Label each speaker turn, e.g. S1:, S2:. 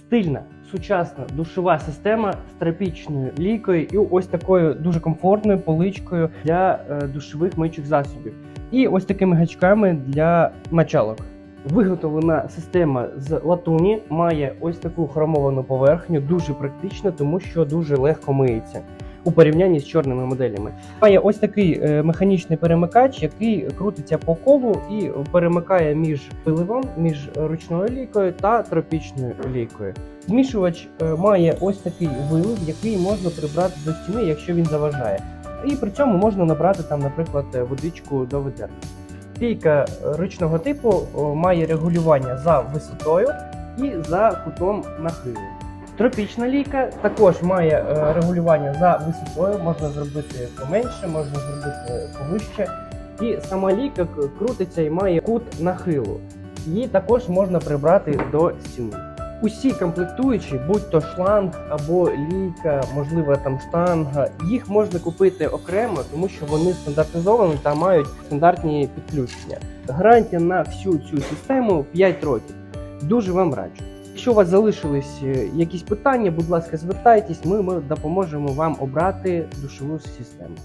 S1: Стильна, сучасна душова система з тропічною лійкою і ось такою дуже комфортною поличкою для е, душових миючих засобів. І ось такими гачками для мочалок. Виготовлена система з латуні, має ось таку хромовану поверхню, дуже практична, тому що дуже легко миється у порівнянні з чорними моделями. Має ось такий е, механічний перемикач, який крутиться по колу і перемикає між пиливом, між ручною лійкою та тропічною лійкою. Змішувач е, має ось такий вилив, який можна прибрати до стіни, якщо він заважає. І при цьому можна набрати там, наприклад, е, водичку до ведерка. Лійка ручного типу має регулювання за висотою і за кутом нахилу. Тропічна лійка також має е, регулювання за висотою, можна зробити поменше, можна зробити повище. І сама лійка крутиться і має кут нахилу. Її також можна прибрати до стіни. Усі комплектуючі, будь то шланг або лійка, можливо там штанга, їх можна купити окремо, тому що вони стандартизовані та мають стандартні підключення. Гарантія на всю цю систему 5 років. Дуже вам раджу. Якщо у вас залишились е, якісь питання, будь ласка, звертайтесь, ми, ми допоможемо вам обрати душову систему.